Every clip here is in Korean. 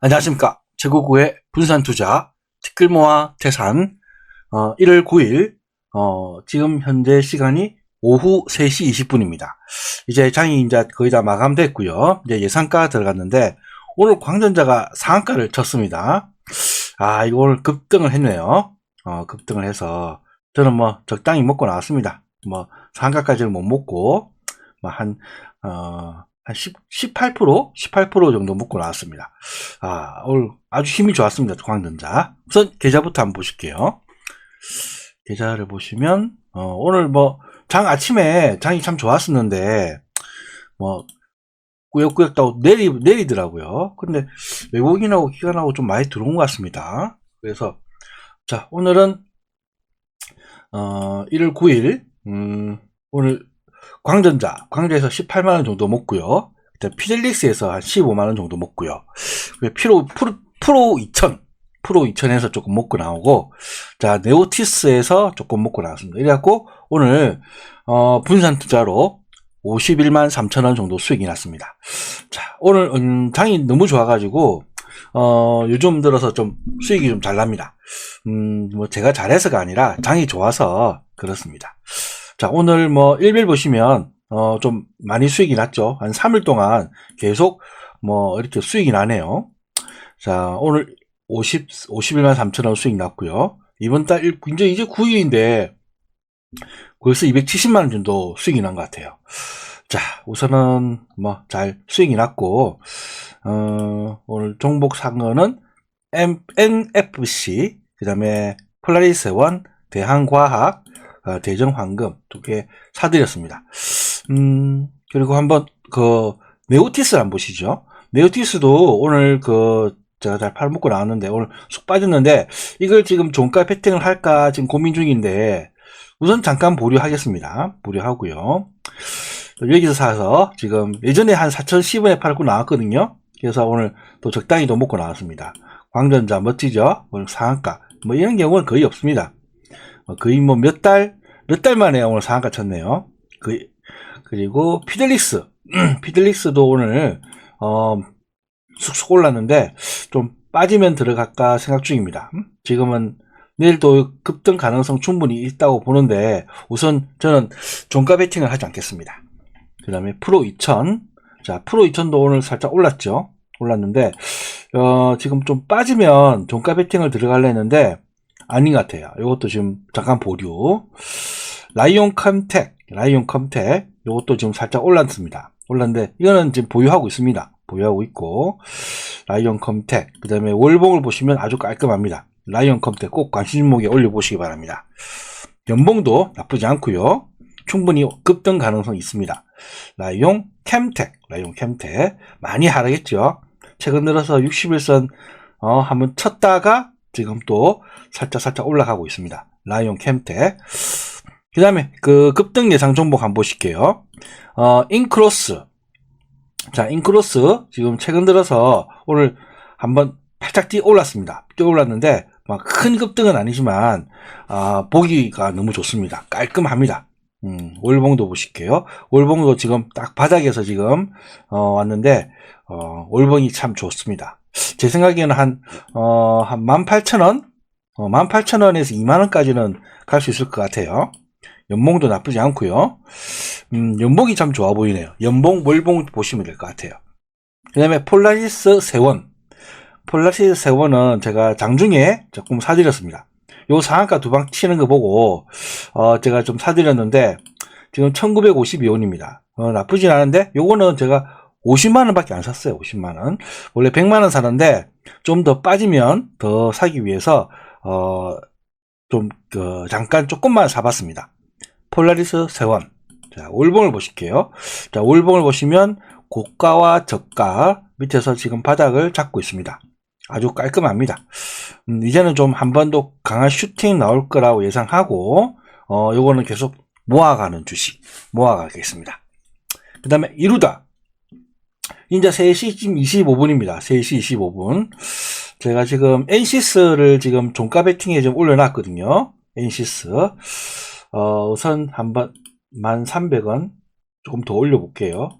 안녕하십니까. 제국구의 분산투자, 티끌모아 태산, 어, 1월 9일, 어, 지금 현재 시간이 오후 3시 20분입니다. 이제 장이 이제 거의 다 마감됐고요. 이제 예상가 들어갔는데, 오늘 광전자가 상한가를 쳤습니다. 아, 이거 오늘 급등을 했네요. 어, 급등을 해서, 저는 뭐 적당히 먹고 나왔습니다. 뭐, 상한가까지는 못 먹고, 뭐 한, 어, 한 10, 18%? 18% 정도 먹고 나왔습니다. 아, 오늘 아주 힘이 좋았습니다. 광전자. 우선 계좌부터 한번 보실게요. 계좌를 보시면, 어, 오늘 뭐, 장 아침에 장이 참 좋았었는데, 뭐, 꾸역꾸역 따고 내리, 내리더라고요. 근데 외국인하고 기관하고 좀 많이 들어온 것 같습니다. 그래서, 자, 오늘은, 어, 1월 9일, 음, 오늘 광전자, 광주에서 18만원 정도 먹고요. 그다음 피델릭스에서 한 15만원 정도 먹고요. 피로, 프로, 프로 2000, 프로 2000에서 조금 먹고 나오고, 자, 네오티스에서 조금 먹고 나왔습니다. 이래갖고, 오늘, 어, 분산 투자로 51만 3천원 정도 수익이 났습니다. 자, 오늘, 음, 장이 너무 좋아가지고, 어, 요즘 들어서 좀 수익이 좀 잘 납니다. 음, 뭐, 제가 잘해서가 아니라 장이 좋아서 그렇습니다. 자, 오늘 뭐, 일별 보시면, 어, 좀 많이 수익이 났죠. 한 3일 동안 계속 뭐, 이렇게 수익이 나네요. 자, 오늘 50, 51만 3천원 수익 났고요. 이번 달, 일- 이제, 이제 9일인데, 벌써 270만원 정도 수익이 난 것 같아요. 자, 우선은 뭐, 잘 수익이 났고, 어, 오늘 종목 산 거는 M, NFC, 그 다음에 폴라리스 원, 대한과학, 어, 대정 황금 두 개 사드렸습니다. 음, 그리고 한번 그 네오티스 한번 보시죠. 네오티스도 오늘 그 제가 잘 팔먹고 나왔는데 오늘 쑥 빠졌는데 이걸 지금 종가 패팅을 할까 지금 고민 중인데 우선 잠깐 보류하겠습니다. 보류하고요. 여기서 사서 지금 예전에 한 4,010원에 팔고 나왔거든요. 그래서 오늘 또 적당히 도 먹고 나왔습니다. 광전자 멋지죠? 오늘 상한가. 뭐 이런 경우는 거의 없습니다. 어, 거의 뭐 몇 달, 몇 달 만에 오늘 상한가 쳤네요. 그, 그리고 피델릭스. 피델릭스도 오늘, 어, 쑥쑥 올랐는데, 좀 빠지면 들어갈까 생각 중입니다. 음? 지금은 내일도 급등 가능성 충분히 있다고 보는데, 우선 저는 종가 베팅을 하지 않겠습니다. 그 다음에 프로 2000. 자, 프로 2000도 오늘 살짝 올랐죠? 올랐는데, 어, 지금 좀 빠지면 종가 베팅을 들어갈려 했는데, 아닌 것 같아요. 이것도 지금 잠깐 보류. 라이온 컴텍, 라이온 컴텍, 이것도 지금 살짝 올랐습니다. 올랐는데, 이거는 지금 보유하고 있습니다. 보유하고 있고, 라이온 컴텍, 그 다음에 월봉을 보시면 아주 깔끔합니다. 라이온 컴텍 꼭 관심 종목에 올려보시기 바랍니다. 연봉도 나쁘지 않고요 충분히 급등 가능성이 있습니다. 라이온 캠텍, 라이온 캠텍. 많이 하락했죠. 최근 들어서 61선, 어, 한번 쳤다가 지금 또 살짝 살짝 올라가고 있습니다. 라이온 캠텍. 그 다음에 그 급등 예상 종목 한번 보실게요. 어, 인크로스. 자, 인크로스 지금 최근 들어서 오늘 한번 팔짝 뛰어 올랐습니다. 뛰어 올랐는데 막 큰 급등은 아니지만 아, 보기가 너무 좋습니다. 깔끔합니다. 음, 월봉도 보실게요. 월봉도 지금 딱 바닥에서 지금 어, 왔는데 어, 월봉이 참 좋습니다. 제 생각에는 한, 어, 한 18,000원? 어, 18,000원에서 2만원까지는 갈 수 있을 것 같아요. 연봉도 나쁘지 않고요 음, 연봉이 참 좋아 보이네요. 연봉, 월봉 보시면 될 것 같아요. 그 다음에 폴라리스 세원. 폴라리스 세원은 제가 장중에 조금 사드렸습니다. 요 상한가 두 방 치는 거 보고, 어, 제가 좀 사드렸는데, 지금 1952원입니다. 어, 나쁘진 않은데, 요거는 제가 50만 원 밖에 안 샀어요. 50만 원. 원래 100만 원 사는데, 좀 더 빠지면 더 사기 위해서, 어, 좀, 그, 잠깐 조금만 사봤습니다. 폴라리스 세원. 자, 월봉을 보실게요. 자, 월봉을 보시면, 고가와 저가 밑에서 지금 바닥을 잡고 있습니다. 아주 깔끔합니다. 음, 이제는 좀 한 번 더 강한 슈팅 나올 거라고 예상하고, 어, 요거는 계속 모아가는 주식, 모아가겠습니다. 그 다음에 이루다. 이제 3시 지금 25분입니다. 3시 25분. 제가 지금 엔시스를 지금 종가 베팅에 좀 올려놨거든요. 엔시스. 어, 우선 한번 1,300원 조금 더 올려볼게요.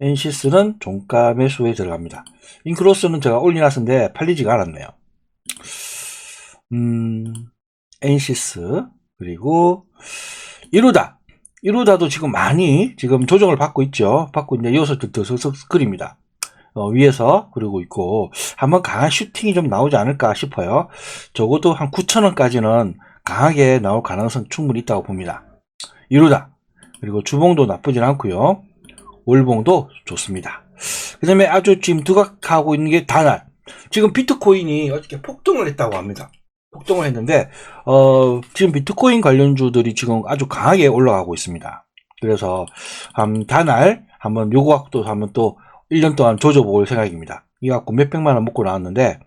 엔시스는 종가 매수에 들어갑니다. 인크로스는 제가 올려놨는데 팔리지가 않았네요. 음, 엔시스 그리고 이루다 이루다도 지금 많이 지금 조정을 받고 있죠. 받고 있는데 이어서 들썩 그립니다. 어, 위에서 그리고 있고 한번 강한 슈팅이 좀 나오지 않을까 싶어요. 적어도 한 9천원까지는 강하게 나올 가능성 충분히 있다고 봅니다. 이루다 그리고 주봉도 나쁘진 않고요. 월봉도 좋습니다. 그 다음에 아주 지금 두각하고 있는 게 다날. 지금 비트코인이 어저께 폭등을 했다고 합니다. 폭등을 했는데, 어, 지금 비트코인 관련주들이 지금 아주 강하게 올라가고 있습니다. 그래서, 한, 다날, 한번 요거 갖고 한번 또 1년 동안 조져볼 생각입니다. 이거 갖고 몇백만 원 먹고 나왔는데,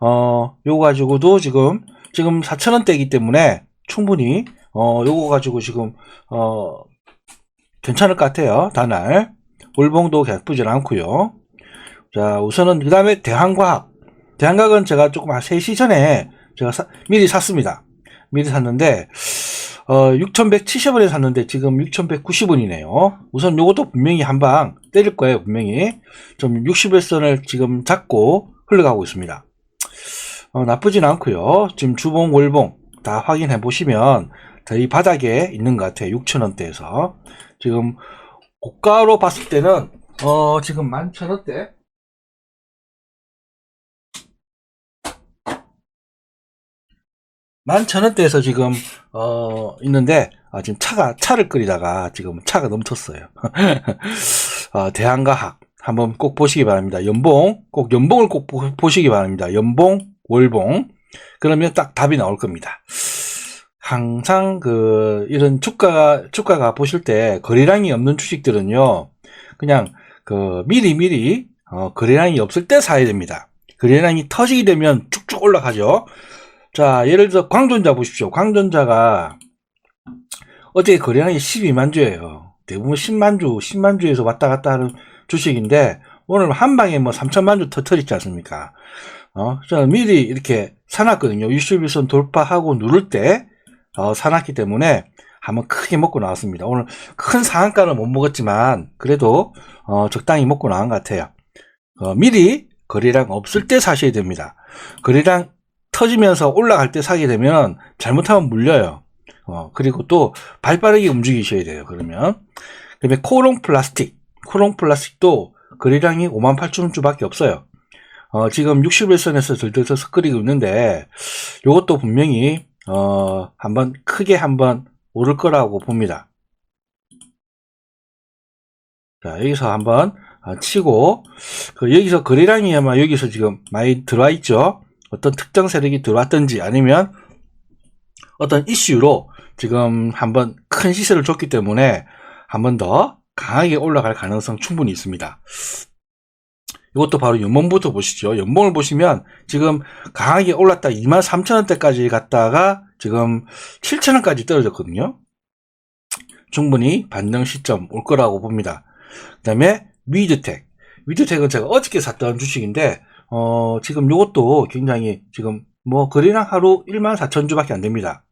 어, 요거 가지고도 지금, 지금 4천원대이기 때문에 충분히, 어, 요거 가지고 지금, 어, 괜찮을 것 같아요. 다날. 월봉도 나쁘진 않고요. 자, 우선은 그 다음에 대한과학. 대한과학은 제가 조금 한 3시 전에 제가 사- 미리 샀습니다. 미리 샀는데 어, 6,170원에 샀는데 지금 6,190원이네요. 우선 요것도 분명히 한 방 때릴 거예요. 분명히. 좀 60일선을 지금 잡고 흘러가고 있습니다. 어, 나쁘진 않고요. 지금 주봉, 월봉 다 확인해 보시면 거의 바닥에 있는 것 같아요. 6,000원대에서. 지금 고가로 봤을 때는 어 지금 11,000원대 만천원대에서 지금 어 있는데 아, 지금 차가 차를 끓이다가 지금 차가 넘쳤어요. 어, 대한가학 한번 꼭 보시기 바랍니다. 연봉 꼭 연봉을 꼭 보- 보시기 바랍니다. 연봉 월봉 그러면 딱 답이 나올 겁니다. 항상 그 이런 주가가 주가가 보실 때 거래량이 없는 주식들은요 그냥 그 미리 미리 어, 거래량이 없을 때 사야 됩니다. 거래량이 터지게 되면 쭉쭉 올라가죠. 자, 예를 들어 광전자 보십시오. 광전자가 어제 거래량이 12만 주예요. 대부분 10만 주, 10만 주에서 왔다 갔다 하는 주식인데 오늘 한 방에 뭐 3천만 주 터뜨렸지 않습니까? 어, 저는 미리 이렇게 사놨거든요. 61선 돌파하고 누를 때 어, 사놨기 때문에 한번 크게 먹고 나왔습니다. 오늘 큰 상한가는 못 먹었지만 그래도 어, 적당히 먹고 나온 것 같아요. 어, 미리 거래량 없을 때 사셔야 됩니다. 거래량 터지면서 올라갈 때 사게 되면 잘못하면 물려요. 어, 그리고 또 발 빠르게 움직이셔야 돼요. 그러면. 그 다음에 코롱 플라스틱. 코롱 플라스틱도 거래량이 5만 8천 주밖에 없어요. 어, 지금 60일선에서 들들서 끓이고 있는데 이것도 분명히 어, 한번 크게 한번 오를 거라고 봅니다. 자, 여기서 한번 아, 치고 그 여기서 거래량이 아마 여기서 지금 많이 들어와 있죠. 어떤 특정 세력이 들어왔든지 아니면 어떤 이슈로 지금 한번 큰 시세를 줬기 때문에 한번 더 강하게 올라갈 가능성 충분히 있습니다. 이것도 바로 연봉부터 보시죠. 연봉을 보시면 지금 강하게 올랐다 23,000원대까지 갔다가 지금 7,000원까지 떨어졌거든요. 충분히 반등 시점 올 거라고 봅니다. 그 다음에 위드텍. 위드텍은 제가 어저께 샀던 주식인데 어, 지금 요것도 굉장히 지금 뭐 거래량 하루 1만 4천 주밖에 안 됩니다.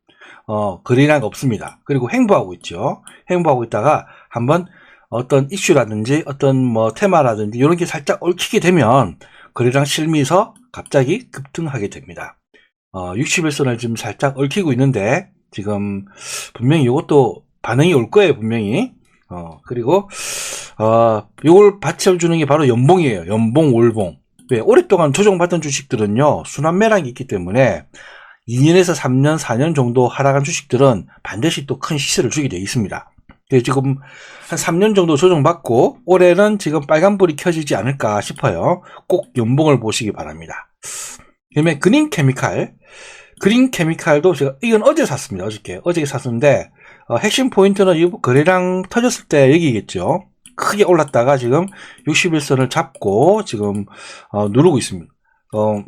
어, 거래량 없습니다. 그리고 행보하고 있죠. 행보하고 있다가 한번 어떤 이슈라든지 어떤 뭐 테마라든지 이런 게 살짝 얽히게 되면 거래량 실미서 갑자기 급등하게 됩니다. 어, 60일선을 지금 살짝 얽히고 있는데 지금 분명히 이것도 반응이 올 거예요, 분명히. 어, 그리고 어, 요걸 받쳐주는 게 바로 연봉이에요. 연봉, 월봉. 왜? 오랫동안 조정받던 주식들은요, 순환 매락이 있기 때문에 2년에서 3년, 4년 정도 하락한 주식들은 반드시 또 큰 시세를 주게 되어 있습니다. 지금 한 3년 정도 조정받고 올해는 지금 빨간불이 켜지지 않을까 싶어요. 꼭 연봉을 보시기 바랍니다. 그 다음에 그린 케미칼. 그린 케미칼도 제가, 이건 어제 샀습니다. 어저께. 어저께 샀는데, 어, 핵심 포인트는 이 거래량 터졌을 때 여기겠죠. 크게 올랐다가 지금 61선을 잡고 지금 어, 누르고 있습니다. 어,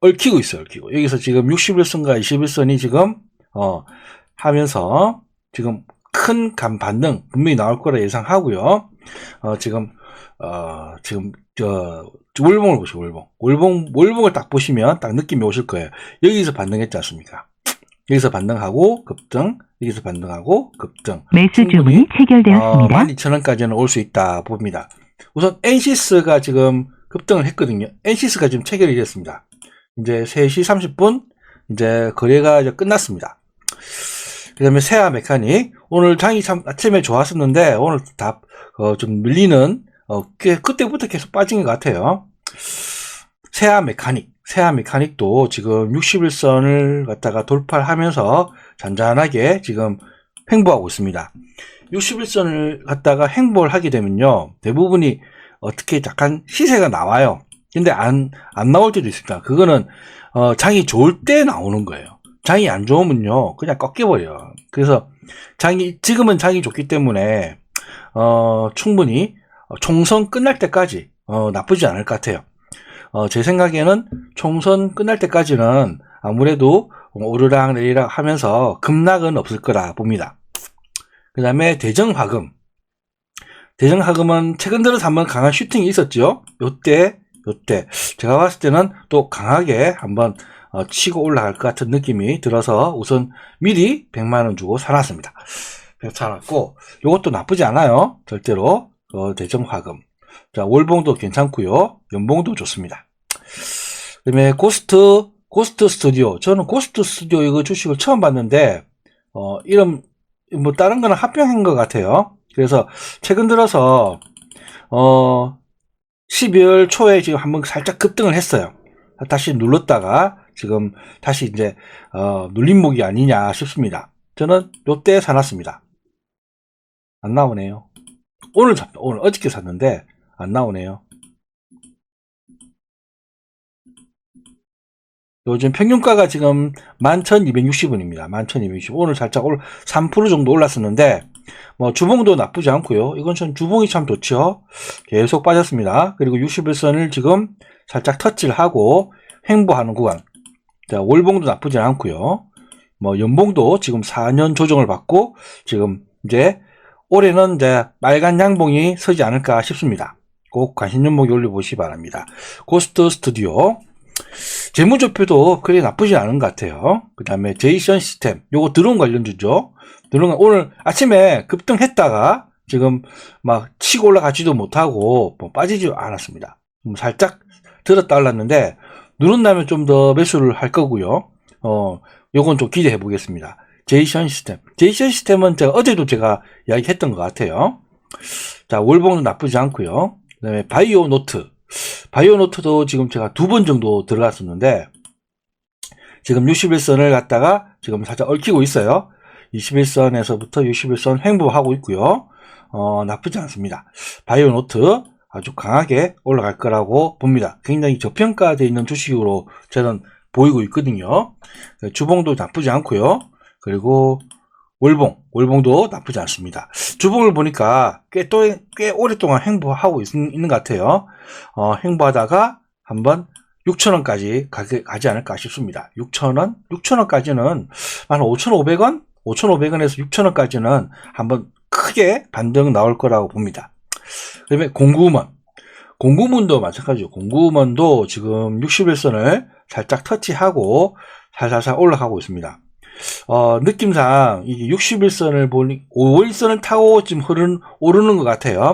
얽히고 있어요. 얽히고. 여기서 지금 61선과 21선이 지금 어, 하면서 지금 큰 간 반등 분명히 나올 거라 예상하고요. 어, 지금 어, 지금 저 월봉을 보시고 월봉. 월봉 월봉을 딱 보시면 딱 느낌이 오실 거예요. 여기서 반등했지 않습니까? 여기서 반등하고 급등, 여기서 반등하고 급등. 매수 주문이 어, 체결되었습니다. 12,000원까지는 올 수 있다 봅니다. 우선 엔시스가 지금 급등을 했거든요. 엔시스가 지금 체결이 됐습니다. 이제 3시 30분 이제 거래가 이제 끝났습니다. 그 다음에 세아 메카닉 오늘 장이 참 아침에 좋았었는데 오늘 다 어, 좀 밀리는 어, 꽤 그때부터 계속 빠진 것 같아요. 세아 메카닉 세아 메카닉도 지금 61선을 갖다가 돌파를 하면서 잔잔하게 지금 횡보하고 있습니다. 61선을 갖다가 횡보를 하게 되면요. 대부분이 어떻게 약간 시세가 나와요. 근데 안, 안 나올 때도 있습니다. 그거는, 어, 장이 좋을 때 나오는 거예요. 장이 안 좋으면요. 그냥 꺾여버려요. 그래서 장이, 지금은 장이 좋기 때문에, 어, 충분히 총선 끝날 때까지, 어, 나쁘지 않을 것 같아요. 어, 제 생각에는 총선 끝날 때까지는 아무래도 오르락 내리락 하면서 급락은 없을 거라 봅니다. 그 다음에 대정화금. 대정화금은 최근 들어서 한번 강한 슈팅이 있었죠. 요때, 요때. 제가 봤을 때는 또 강하게 한번 어, 치고 올라갈 것 같은 느낌이 들어서 우선 미리 100만원 주고 사놨습니다. 사놨고, 요것도 나쁘지 않아요. 절대로. 어, 대정화금. 자, 월봉도 괜찮고요 연봉도 좋습니다. 그 다음에 고스트, 고스트 스튜디오. 저는 고스트 스튜디오 이거 주식을 처음 봤는데, 어, 이름, 뭐, 다른 거는 합병한 것 같아요. 그래서, 최근 들어서, 어, 12월 초에 지금 한번 살짝 급등을 했어요. 다시 눌렀다가, 지금 다시 이제, 어, 눌림목이 아니냐 싶습니다. 저는 요때 사놨습니다. 안 나오네요. 오늘 샀, 오늘 어저께 샀는데, 안 나오네요. 요즘 평균가가 지금 11,260원입니다. 11,260원. 오늘 살짝 올, 3% 정도 올랐었는데, 뭐, 주봉도 나쁘지 않고요 이건 전 주봉이 참 좋죠. 계속 빠졌습니다. 그리고 61선을 지금 살짝 터치를 하고, 횡보하는 구간. 자, 월봉도 나쁘지 않고요 뭐, 연봉도 지금 4년 조정을 받고, 지금 이제, 올해는 이제 빨간 양봉이 서지 않을까 싶습니다. 꼭 관심 연목에 올려보시기 바랍니다. 고스트 스튜디오. 재무조표도 그리 나쁘지 않은 것 같아요. 그 다음에 제이션 시스템. 요거 드론 관련주죠. 드론, 오늘 아침에 급등했다가 지금 막 치고 올라가지도 못하고 뭐 빠지지 않았습니다. 좀 살짝 들었다 올랐는데 누른다면 좀 더 매수를 할 거고요. 어, 요건 좀 기대해 보겠습니다. 제이션 시스템. 제이션 시스템은 제가 어제도 제가 이야기했던 것 같아요. 자, 월봉은 나쁘지 않고요. 그 다음에 바이오 노트. 바이오 노트도 지금 제가 두 번 정도 들어갔었는데, 지금 61선을 갖다가 지금 살짝 얽히고 있어요. 21선에서부터 61선 횡보하고 있고요. 어, 나쁘지 않습니다. 바이오 노트 아주 강하게 올라갈 거라고 봅니다. 굉장히 저평가되어 있는 주식으로 저는 보이고 있거든요. 주봉도 나쁘지 않고요. 그리고 월봉, 월봉도 나쁘지 않습니다. 주봉을 보니까 꽤 또, 꽤 오랫동안 행보하고 있, 는것 같아요. 어, 행보하다가 한번 6천원까지 가지 않을까 싶습니다. 6천원? 6천원까지는 한 5,500원? 5,500원에서 6천원까지는 한번 크게 반등 나올 거라고 봅니다. 그 다음에 공구먼. 공구먼도 마찬가지죠. 공구먼도 지금 61선을 살짝 터치하고 살살살 올라가고 있습니다. 어, 느낌상 이게 61선을 보니 5일선을 타고 지금 흐르는 오르는 것 같아요.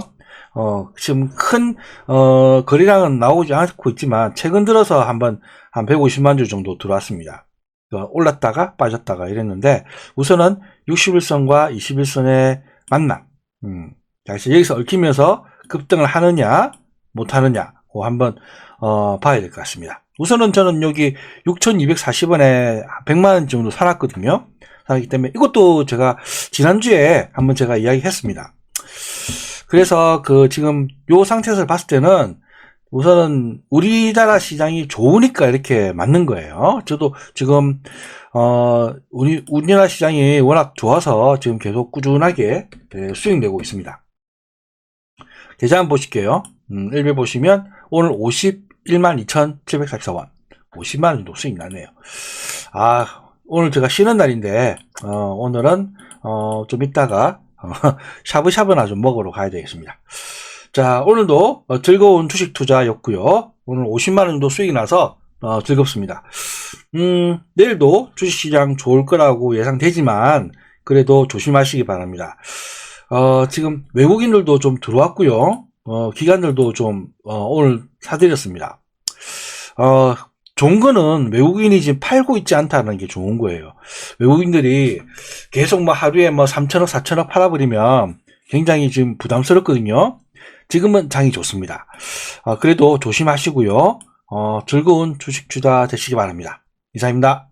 어, 지금 큰 어, 거래량은 나오지 않고 있지만 최근 들어서 한 번 한 150만 주 정도 들어왔습니다. 어, 올랐다가 빠졌다가 이랬는데 우선은 61선과 21선의 만남. 음, 그래서 여기서 얽히면서 급등을 하느냐 못 하느냐 한번 어, 봐야 될 것 같습니다. 우선은 저는 여기 6,240원에 100만원 정도 살았거든요. 살았기 때문에 이것도 제가 지난주에 한번 제가 이야기했습니다. 그래서 그 지금 요 상태에서 봤을 때는 우선은 우리나라 시장이 좋으니까 이렇게 맞는 거예요. 저도 지금 어 우리 우리나라 시장이 워낙 좋아서 지금 계속 꾸준하게 네, 수익 내고 있습니다. 계좌 한번 보실게요. 음, 1배 보시면 오늘 50 12,744원. 50만원 정도 수익 나네요. 아, 오늘 제가 쉬는 날인데, 어, 오늘은, 어, 좀 이따가, 어, 샤브샤브나 좀 먹으러 가야 되겠습니다. 자, 오늘도 어, 즐거운 주식 투자였고요 오늘 50만원 정도 수익이 나서, 어, 즐겁습니다. 음, 내일도 주식시장 좋을 거라고 예상되지만, 그래도 조심하시기 바랍니다. 어, 지금 외국인들도 좀 들어왔고요 어, 기관들도 좀, 어, 오늘 사드렸습니다. 어, 좋은 거는 외국인이 지금 팔고 있지 않다는 게 좋은 거예요. 외국인들이 계속 뭐 하루에 뭐 3천억, 4천억 팔아버리면 굉장히 지금 부담스럽거든요. 지금은 장이 좋습니다. 어, 그래도 조심하시고요. 어, 즐거운 주식 주다 되시기 바랍니다. 이상입니다.